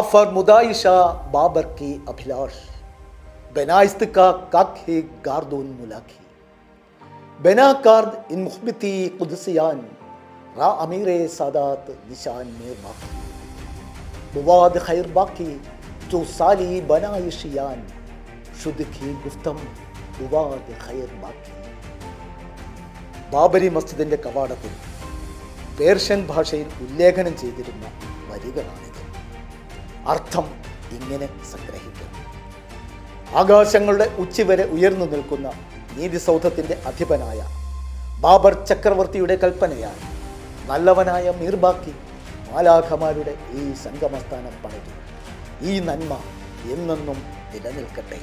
Offer മുദായിഷ ബാബർ കി അഭിലാഷ്. ബനായിസ്ത് കാഖി ഗാർദൂൻ മുലാഖി. ബനാകാർദ് ഇൻ മുഹ്ബിത്തി കുദ്സിയാൻ റാ അമീറെ സാദാത്ത് നിശാൻ മേർ ബാക്കി മുവാദ് ഖൈർ ബാക്കി ചോ സാലി ബനായിഷിയാൻ ഷുദ്ഖി ഗുഫ്തം മുവാദ് ഖൈർ ബാക്കി ബാബരി മസ്ജിദിന്റെ കവാടത്തിൽ പേർഷ്യൻ ഭാഷയിൽ ഉല്ലേഖനം ചെയ്തിരുന്ന വരികളാണിത്. അർത്ഥം ഇങ്ങനെ സംഗ്രഹിക്കാം. ആകാശങ്ങളുടെ ഉച്ചിവരെ ഉയർന്നു നിൽക്കുന്ന നീതിസൗധത്തിന്റെ അധിപനായ ബാബർ ചക്രവർത്തിയുടെ കൽപ്പനയാൽ നല്ലവനായ മീർബാക്കി മാലാഖമാരുടെ ഈ സംഗമസ്ഥാനം പണിതു. ഈ നന്മ എന്നെന്നും നിലനിൽക്കട്ടെ.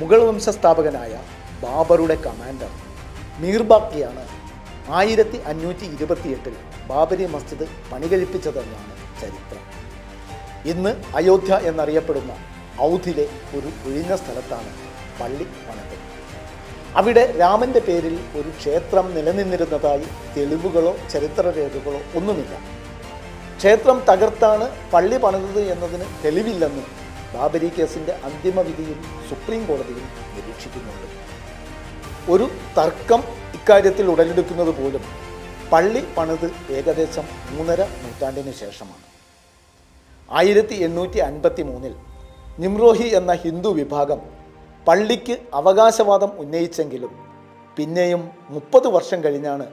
മുഗൾ വംശസ്ഥാപകനായ ബാബറുടെ കമാൻഡർ മീർബാക്കിയാണ് ആയിരത്തി അഞ്ഞൂറ്റി ഇരുപത്തിയെട്ടിൽ ബാബരി മസ്ജിദ് പണികഴിപ്പിച്ചതെന്നാണ് ചരിത്രം. ഇന്ന് അയോധ്യ എന്നറിയപ്പെടുന്ന ഔധിലെ ഒരു ഒഴിഞ്ഞ സ്ഥലത്താണ് പള്ളി പണിത് അവിടെ രാമന്റെ പേരിൽ ഒരു ക്ഷേത്രം നിലനിന്നിരുന്നതായി തെളിവുകളോ ചരിത്രരേഖകളോ ഒന്നുമില്ല. ക്ഷേത്രം തകർത്താണ് പള്ളി പണിതത് എന്നതിന് തെളിവില്ലെന്ന് ബാബരി കേസിന്റെ അന്തിമ വിധിയും സുപ്രീം കോടതിയും നിരീക്ഷിക്കുന്നുണ്ട്. ഒരു തർക്കം ഇക്കാര്യത്തിൽ ഉടലെടുക്കുന്നത് പോലും പള്ളി പണിത് ഏകദേശം മൂന്നര നൂറ്റാണ്ടിന് ശേഷമാണ്. ആയിരത്തി എണ്ണൂറ്റി അൻപത്തി മൂന്നിൽ നിമ്രോഹി എന്ന ഹിന്ദു വിഭാഗം പള്ളിക്ക് അവകാശവാദം ഉന്നയിച്ചെങ്കിലും പിന്നെയും മുപ്പത് വർഷം കഴിഞ്ഞാണ്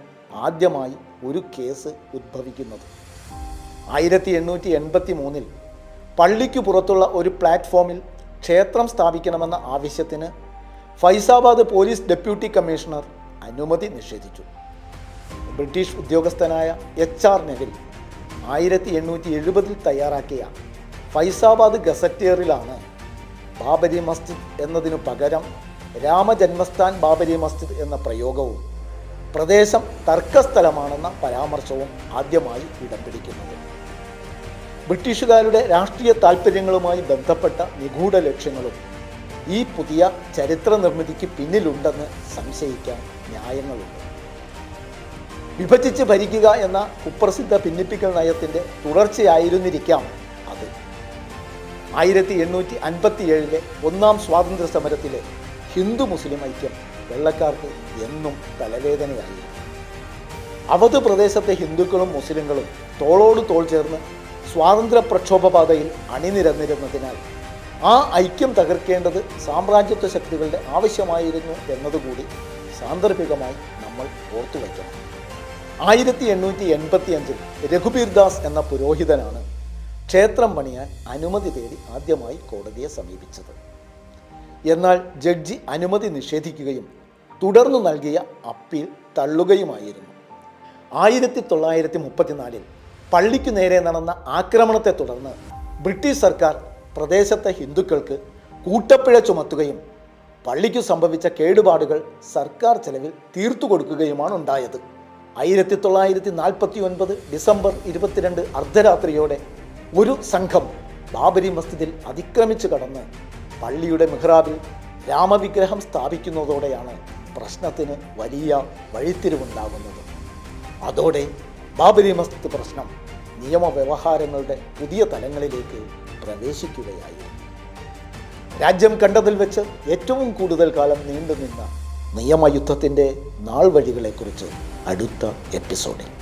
ആദ്യമായി ഒരു കേസ് ഉദ്ഭവിക്കുന്നത് ആയിരത്തി എണ്ണൂറ്റി എൺപത്തി മൂന്നിൽ പള്ളിക്ക് പുറത്തുള്ള ഒരു പ്ലാറ്റ്ഫോമിൽ ക്ഷേത്രം സ്ഥാപിക്കണമെന്ന ആവശ്യത്തിന് ഫൈസാബാദ് പോലീസ് ഡെപ്യൂട്ടി കമ്മീഷണർ അനുമതി നിഷേധിച്ചു. ബ്രിട്ടീഷ് ഉദ്യോഗസ്ഥനായ എച്ച് ആർ നെവിൽ ആയിരത്തി എണ്ണൂറ്റി എഴുപതിൽ തയ്യാറാക്കിയ ഫൈസാബാദ് ഗസറ്റിയറിലാണ് ബാബരി മസ്ജിദ് എന്നതിനു പകരം രാമജന്മസ്ഥാൻ ബാബരി മസ്ജിദ് എന്ന പ്രയോഗവും പ്രദേശം തർക്കസ്ഥലമാണെന്ന പരാമർശവും ആദ്യമായി ഇടം പിടിക്കുന്നത്. ബ്രിട്ടീഷുകാരുടെ രാഷ്ട്രീയ താൽപ്പര്യങ്ങളുമായി ബന്ധപ്പെട്ട നിഗൂഢ ലക്ഷ്യങ്ങളും ഈ പുതിയ ചരിത്ര നിർമ്മിതിക്ക് പിന്നിലുണ്ടെന്ന് സംശയിക്കാൻ ന്യായങ്ങളുണ്ട്. വിഭജിച്ച് ഭരിക്കുക എന്ന കുപ്രസിദ്ധ ഭിന്നിപ്പിക്കൽ നയത്തിന്റെ തുടർച്ചയായിരുന്നിരിക്കാം അത്. ആയിരത്തി എണ്ണൂറ്റി അൻപത്തി ഏഴിലെ ഒന്നാം സ്വാതന്ത്ര്യ സമരത്തിലെ ഹിന്ദു മുസ്ലിം ഐക്യം വെള്ളക്കാർക്ക് എന്നും തലവേദനയായിരുന്നു അവധ് പ്രദേശത്തെ ഹിന്ദുക്കളും മുസ്ലിങ്ങളും തോളോട് തോൾ ചേർന്ന് സ്വാതന്ത്ര്യ പ്രക്ഷോഭപാതയിൽ അണിനിരന്നിരുന്നതിനാൽ ആ ഐക്യം തകർക്കേണ്ടത് സാമ്രാജ്യത്വ ശക്തികളുടെ ആവശ്യമായിരുന്നു എന്നതുകൂടി സാന്ദർഭികമായി നമ്മൾ ഓർത്തു വയ്ക്കണം ആയിരത്തി എണ്ണൂറ്റി എൺപത്തി അഞ്ചിൽ രഘുബീർ ദാസ് എന്ന പുരോഹിതനാണ് ക്ഷേത്രം പണിയാൻ അനുമതി തേടി ആദ്യമായി കോടതിയെ സമീപിച്ചത്. എന്നാൽ ജഡ്ജി അനുമതി നിഷേധിക്കുകയും തുടർന്നു നൽകിയ അപ്പീൽ തള്ളുകയുമായിരുന്നു. ആയിരത്തി തൊള്ളായിരത്തി മുപ്പത്തിനാലിൽ പള്ളിക്കു നേരെ നടന്ന ആക്രമണത്തെ തുടർന്ന് ബ്രിട്ടീഷ് സർക്കാർ പ്രദേശത്തെ ഹിന്ദുക്കൾക്ക് കൂട്ടപ്പിഴ ചുമത്തുകയും പള്ളിക്കു സംഭവിച്ച കേടുപാടുകൾ സർക്കാർ ചെലവിൽ തീർത്തു കൊടുക്കുകയുമാണ് ഉണ്ടായത് ആയിരത്തി തൊള്ളായിരത്തി നാൽപ്പത്തി ഒൻപത് ഡിസംബർ ഇരുപത്തിരണ്ട് അർദ്ധരാത്രിയോടെ ഒരു സംഘം ബാബരി മസ്ജിദിൽ അതിക്രമിച്ചു കടന്ന് പള്ളിയുടെ മെഹ്റാബിൽ രാമവിഗ്രഹം സ്ഥാപിക്കുന്നതോടെയാണ് പ്രശ്നത്തിന് വലിയ വഴിത്തിരിവുണ്ടാകുന്നത്. അതോടെ ബാബരി മസ്ജിദ് പ്രശ്നം നിയമവ്യവഹാരങ്ങളുടെ പുതിയ തലങ്ങളിലേക്ക് പ്രവേശിക്കുകയായിരുന്നു. രാജ്യം കണ്ടതിൽ വെച്ച് ഏറ്റവും കൂടുതൽ കാലം നീണ്ടുനിന്ന നിയമയുദ്ധത്തിന്റെ നാൾ വഴികളെക്കുറിച്ച് അടുത്ത എപ്പിസോഡിൽ.